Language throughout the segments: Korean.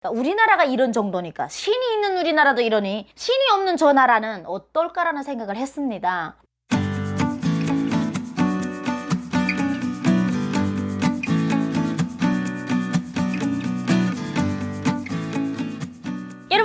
그러니까 우리나라가 이런 정도니까 신이 있는 우리나라도 이러니 신이 없는 저 나라는 어떨까라는 생각을 했습니다.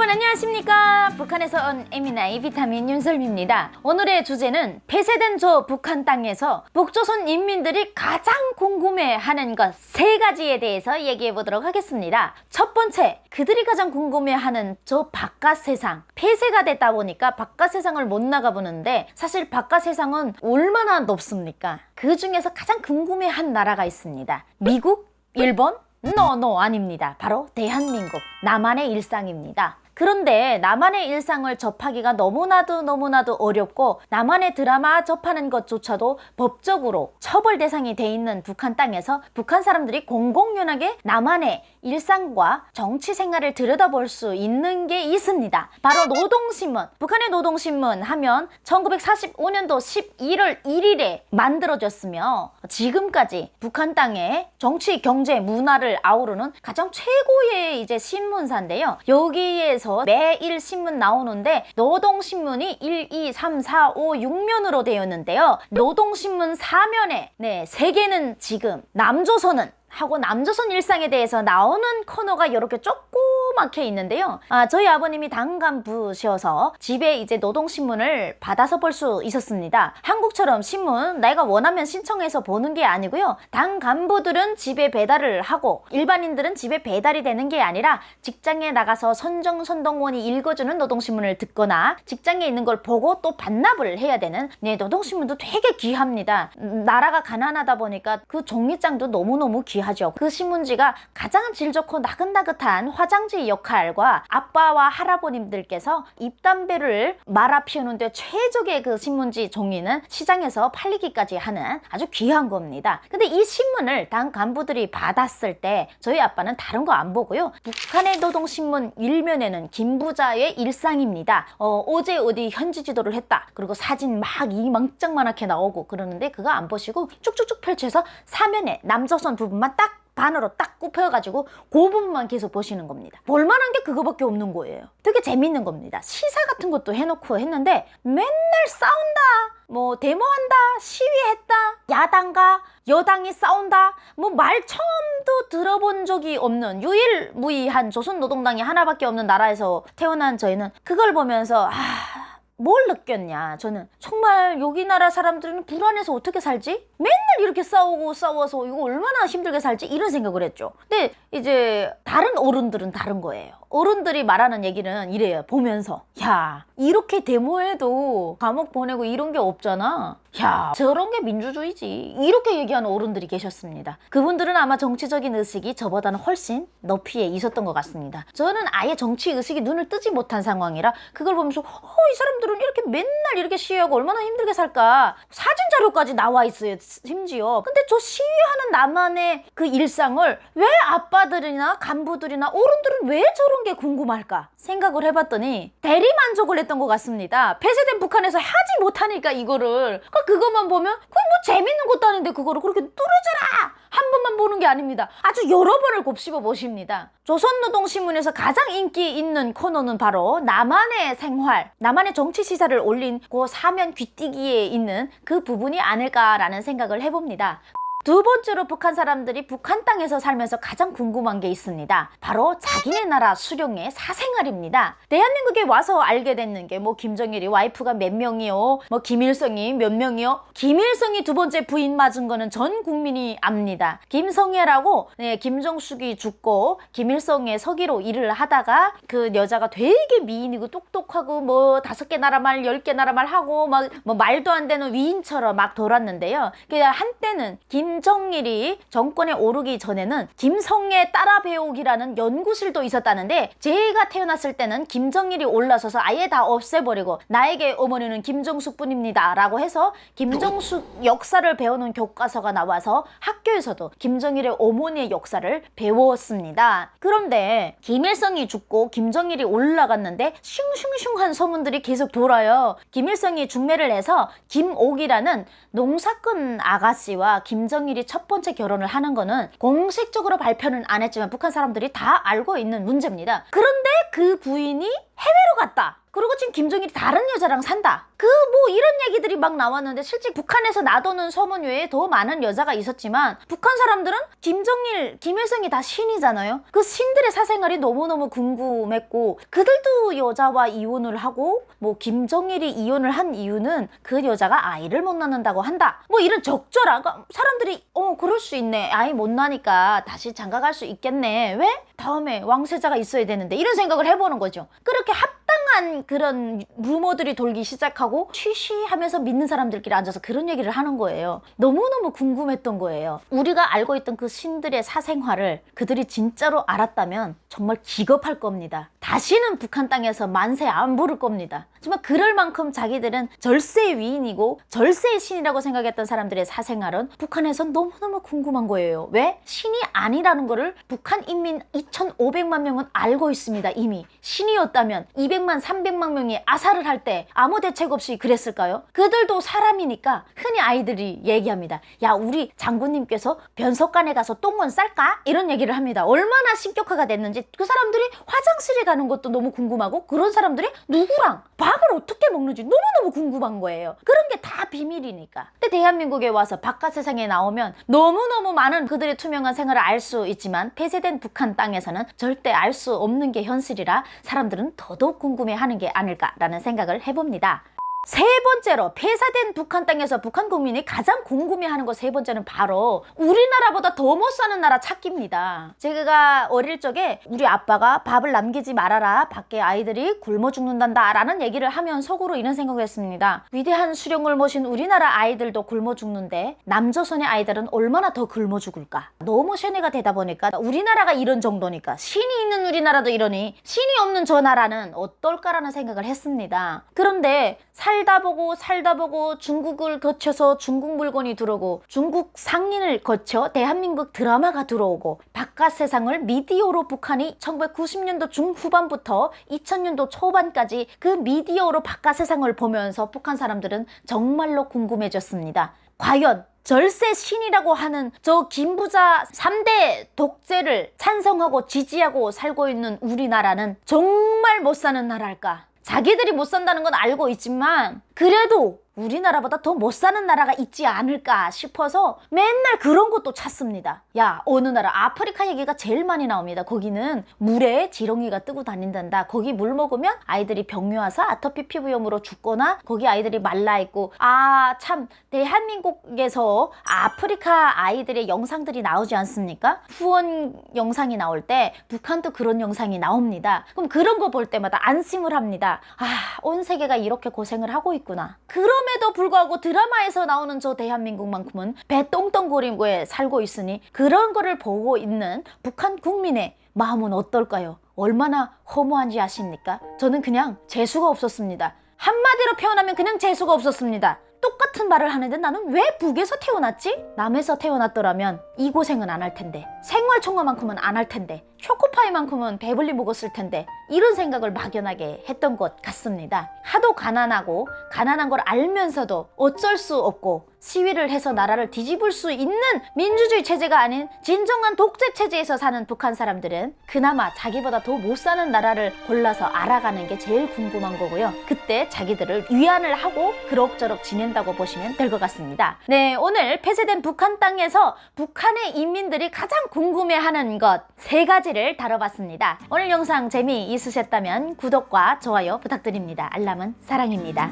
여러분 안녕하십니까? 북한에서 온 에미나이 비타민 윤설미입니다. 오늘의 주제는 폐쇄된 저 북한 땅에서 북조선 인민들이 가장 궁금해하는 것 세 가지에 대해서 얘기해 보도록 하겠습니다. 첫 번째 그들이 가장 궁금해하는 저 바깥 세상. 폐쇄가 됐다 보니까 바깥 세상을 못 나가보는데 사실 바깥 세상은 얼마나 높습니까? 그 중에서 가장 궁금해한 나라가 있습니다. 미국 일본? 노노 아닙니다. 바로 대한민국 나만의 일상입니다. 그런데 나만의 일상을 접하기가 너무나도 너무나도 어렵고 나만의 드라마 접하는 것조차도 법적으로 처벌 대상이 돼 있는 북한 땅에서 북한 사람들이 공공연하게 나만의 일상과 정치 생활을 들여다볼 수 있는 게 있습니다. 바로 노동신문. 북한의 노동신문 하면 1945년도 11월 1일에 만들어졌으며 지금까지 북한 땅의 정치, 경제, 문화를 아우르는 가장 최고의 이제 신문사인데요. 여기에서 매일 신문 나오는데 노동신문이 1, 2, 3, 4, 5, 6면으로 되었는데요. 노동신문 4면에 네, 3개는 지금 남조선은 하고 남조선 일상에 대해서 나오는 코너가 이렇게 조그 맣게 있는데요. 아, 저희 아버님이 당간부셔서 집에 이제 노동신문을 받아서 볼 수 있었습니다. 한국처럼 신문 내가 원하면 신청해서 보는 게 아니고요. 당 간부들은 집에 배달을 하고 일반인들은 집에 배달이 되는 게 아니라 직장에 나가서 선정 선동원이 읽어주는 노동신문을 듣거나 직장에 있는 걸 보고 또 반납을 해야 되는 네, 노동신문도 되게 귀합니다. 음, 나라가 가난하다 보니까 그 종이장도 너무너무 귀하죠. 그 신문지가 가장 질 좋고 나긋나긋한 화장지 역할과 아빠와 할아버님들께서 입담배를 말아 피우는데 최적의 그 신문지 종이는 시장에서 팔리기까지 하는 아주 귀한 겁니다. 근데 이 신문을 당 간부들이 받았을 때 저희 아빠는 다른 거 안 보고요. 북한의 노동신문 일면에는 김부자의 일상입니다. 어, 어제 어디 현지 지도를 했다. 그리고 사진 막 이망짝만하게 나오고 그러는데 그거 안 보시고 쭉쭉쭉 펼쳐서 사면에 남조선 부분만 딱 반으로 딱 굽혀가지고 그 부분만 계속 보시는 겁니다. 볼만한 게 그거밖에 없는 거예요. 되게 재밌는 겁니다. 시사 같은 것도 해놓고 했는데 맨날 싸운다. 뭐 데모한다, 시위했다, 야당과 여당이 싸운다. 뭐 말 처음도 들어본 적이 없는 유일무이한 조선노동당이 하나밖에 없는 나라에서 태어난 저희는 그걸 보면서 아. 뭘 느꼈냐? 저는 정말 여기 나라 사람들은 불안해서 어떻게 살지? 맨날 이렇게 싸우고 싸워서 이거 얼마나 힘들게 살지? 이런 생각을 했죠. 근데 이제 다른 어른들은 다른 거예요. 어른들이 말하는 얘기는 이래요. 보면서. 야 이렇게 데모해도 감옥 보내고 이런 게 없잖아 야 저런 게 민주주의지. 이렇게 얘기하는 어른들이 계셨습니다. 그분들은 아마 정치적인 의식이 저보다는 훨씬 높이에 있었던 것 같습니다. 저는 아예 정치 의식이 눈을 뜨지 못한 상황이라 그걸 보면서 어 이 사람들은 이렇게 맨날 이렇게 시위하고 얼마나 힘들게 살까? 사진 자료까지 나와 있어요 심지어. 근데 저 시위하는 나만의 그 일상을 왜 아빠들이나 간부들이나 어른들은 왜 저런 게 궁금할까 생각을 해봤더니 대리 만족을 했던 것 같습니다. 폐쇄된 북한에서 하지 못하니까 이거를. 그러니까 그것만 보면 그게 뭐 재밌는 것도 아닌데 그거를 그렇게 뚫어져라! 한 번만 보는 게 아닙니다. 아주 여러 번을 곱씹어 보십니다. 조선노동신문에서 가장 인기 있는 코너는 바로 나만의 생활 나만의 정치 시사를 올린 그 사면 귀띠기에 있는 그 부분이 아닐까라는 생각을 해봅니다 두 번째로 북한 사람들이 북한 땅에서 살면서 가장 궁금한 게 있습니다. 바로 자기네 나라 수령의 사생활입니다. 대한민국에 와서 알게 됐는 게 뭐 김정일이 와이프가 몇 명이요, 뭐 김일성이 몇 명이요. 김일성이 두 번째 부인 맞은 거는 전 국민이 압니다. 김성애라고 네, 김정숙이 죽고 김일성의 서기로 일을 하다가 그 여자가 되게 미인이고 똑똑하고 뭐 다섯 개 나라 말, 열 개 나라 말 하고 막 뭐 말도 안 되는 위인처럼 막 돌았는데요. 그 한때는 김정일이 정권에 오르기 전에는 김성애 따라 배우기라는 연구실도 있었다는데 제가 태어났을 때는 김정일이 올라서서 아예 다 없애버리고 나에게 어머니는 김정숙뿐입니다 라고 해서 김정숙 역사를 배우는 교과서가 나와서 학교에서도 김정일의 어머니의 역사를 배웠습니다. 그런데 김일성이 죽고 김정일이 올라갔는데 슝슝슝한 소문들이 계속 돌아요. 김일성이 중매를 해서 김옥이라는 농사꾼 아가씨와 김정 김정일이 첫 번째 결혼을 하는 거는 공식적으로 발표는 안 했지만 북한 사람들이 다 알고 있는 문제입니다. 그런데 그 부인이 해외로 갔다. 그리고 지금 김정일이 다른 여자랑 산다. 그 뭐 이런 얘기들이 막 나왔는데 실제 북한에서 놔두는 소문 외에 더 많은 여자가 있었지만 북한 사람들은 김정일, 김일성이 다 신이잖아요. 그 신들의 사생활이 너무너무 궁금했고 그들도 여자와 이혼을 하고 뭐 김정일이 이혼을 한 이유는 그 여자가 아이를 못 낳는다고 한다. 뭐 이런 적절한 그러니까 사람들이 어 그럴 수 있네. 아이 못 낳으니까 다시 장가 갈 수 있겠네. 왜? 다음에 왕세자가 있어야 되는데 이런 생각을 해보는 거죠. 그렇게 합 당한 그런 루머들이 돌기 시작하고 쉬쉬하면서 믿는 사람들끼리 앉아서 그런 얘기를 하는 거예요. 너무너무 궁금했던 거예요. 우리가 알고 있던 그 신들의 사생활을 그들이 진짜로 알았다면 정말 기겁할 겁니다. 다시는 북한 땅에서 만세 안 부를 겁니다. 정말 그럴 만큼 자기들은 절세의 위인이고 절세의 신이라고 생각했던 사람들의 사생활은 북한에선 너무너무 궁금한 거예요. 왜? 신이 아니라는 거를 북한 인민 2,500만 명은 알고 있습니다. 이미. 신이었다면 200만, 300만 명이 아사를 할 때 아무 대책 없이 그랬을까요? 그들도 사람이니까 흔히 아이들이 얘기합니다. 야, 우리 장군님께서 변속간에 가서 똥은 쌀까? 이런 얘기를 합니다. 얼마나 신격화가 됐는지 그 사람들이 화장실에 가는 것도 너무 궁금하고 그런 사람들이 누구랑 밥을 어떻게 먹는지 너무너무 궁금한 거예요. 그런 게 다 비밀이니까. 근데 대한민국에 와서 바깥 세상에 나오면 너무너무 많은 그들의 투명한 생활을 알 수 있지만 폐쇄된 북한 땅에서는 절대 알 수 없는 게 현실이라 사람들은 더더욱 궁금해 하는 게 아닐까라는 생각을 해봅니다. 세 번째로 폐사된 북한 땅에서 북한 국민이 가장 궁금해하는 것 세 번째는 바로 우리나라보다 더 못 사는 나라 찾기입니다. 제가 어릴 적에 우리 아빠가 밥을 남기지 말아라 밖에 아이들이 굶어 죽는단다 라는 얘기를 하면 속으로 이런 생각을 했습니다. 위대한 수령을 모신 우리나라 아이들도 굶어 죽는데 남조선의 아이들은 얼마나 더 굶어 죽을까? 너무 세뇌가 되다 보니까 우리나라가 이런 정도니까 신이 있는 우리나라도 이러니 신이 없는 저 나라는 어떨까라는 생각을 했습니다. 그런데 살다 보고 살다 보고 중국을 거쳐서 중국 물건이 들어오고 중국 상인을 거쳐 대한민국 드라마가 들어오고 바깥 세상을 미디어로 북한이 1990년도 중후반부터 2000년도 초반까지 그 미디어로 바깥 세상을 보면서 북한 사람들은 정말로 궁금해졌습니다. 과연 절세 신이라고 하는 저 김부자 3대 독재를 찬성하고 지지하고 살고 있는 우리나라는 정말 못 사는 나라일까? 자기들이 못 산다는 건 알고 있지만 그래도 우리나라보다 더 못 사는 나라가 있지 않을까 싶어서 맨날 그런 것도 찾습니다. 야, 어느 나라 아프리카 얘기가 제일 많이 나옵니다. 거기는 물에 지렁이가 뜨고 다닌단다. 거기 물 먹으면 아이들이 병이 와서 아토피 피부염으로 죽거나 거기 아이들이 말라 있고 아, 참 대한민국에서 아프리카 아이들의 영상들이 나오지 않습니까? 후원 영상이 나올 때 북한도 그런 영상이 나옵니다. 그럼 그런 거 볼 때마다 안심을 합니다. 아, 온 세계가 이렇게 고생을 하고 있구나. 그 럼에도 불구하고 드라마에서 나오는 저 대한민국만큼은 배 똥똥거리고에 살고 있으니 그런 거를 보고 있는 북한 국민의 마음은 어떨까요? 얼마나 허무한지 아십니까? 저는 그냥 재수가 없었습니다. 한마디로 표현하면 그냥 재수가 없었습니다. 똑같은 말을 하는데 나는 왜 북에서 태어났지? 남에서 태어났더라면 이 고생은 안 할 텐데 생활총화만큼은 안 할 텐데 초코파이만큼은 배불리 먹었을 텐데 이런 생각을 막연하게 했던 것 같습니다. 하도 가난하고 가난한 걸 알면서도 어쩔 수 없고 시위를 해서 나라를 뒤집을 수 있는 민주주의 체제가 아닌 진정한 독재 체제에서 사는 북한 사람들은 그나마 자기보다 더 못 사는 나라를 골라서 알아가는 게 제일 궁금한 거고요. 그때 자기들을 위안을 하고 그럭저럭 지낸다고 보시면 될 것 같습니다. 네, 오늘 폐쇄된 북한 땅에서 북한의 인민들이 가장 궁금해하는 것 세 가지 를 다뤄봤습니다. 오늘 영상 재미있으셨다면 구독과 좋아요 부탁드립니다. 알람은 사랑입니다.